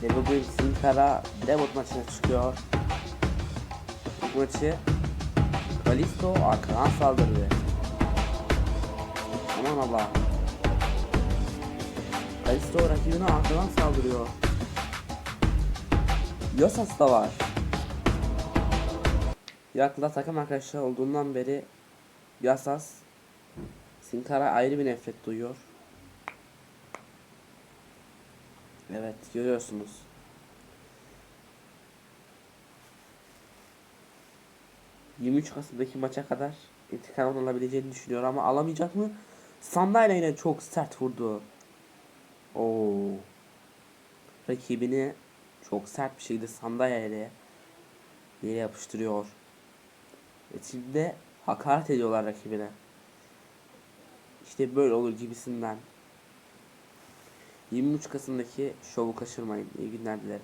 Sin Cara debut maçına çıkıyor. Bu maçı Kalisto arkadan saldırdı. Aman Allah. Kalisto rakibine arkadan saldırıyor. Yosas da var. Yakında takım arkadaşlar olduğundan beri Yasas Sin Cara ayrı bir nefret duyuyor. Evet görüyorsunuz. ...23 Kasım'daki maça kadar intikam alabileceğini düşünüyor ama alamayacak mı? Sandalye yine çok sert vurdu. Oo. Rakibini çok sert bir şekilde sandalyeyle yere yapıştırıyor. Ve şimdi hakaret ediyorlar rakibine. İşte böyle olur gibisinden. 23 Kasım'daki şovu kaçırmayın. İyi günler dilerim.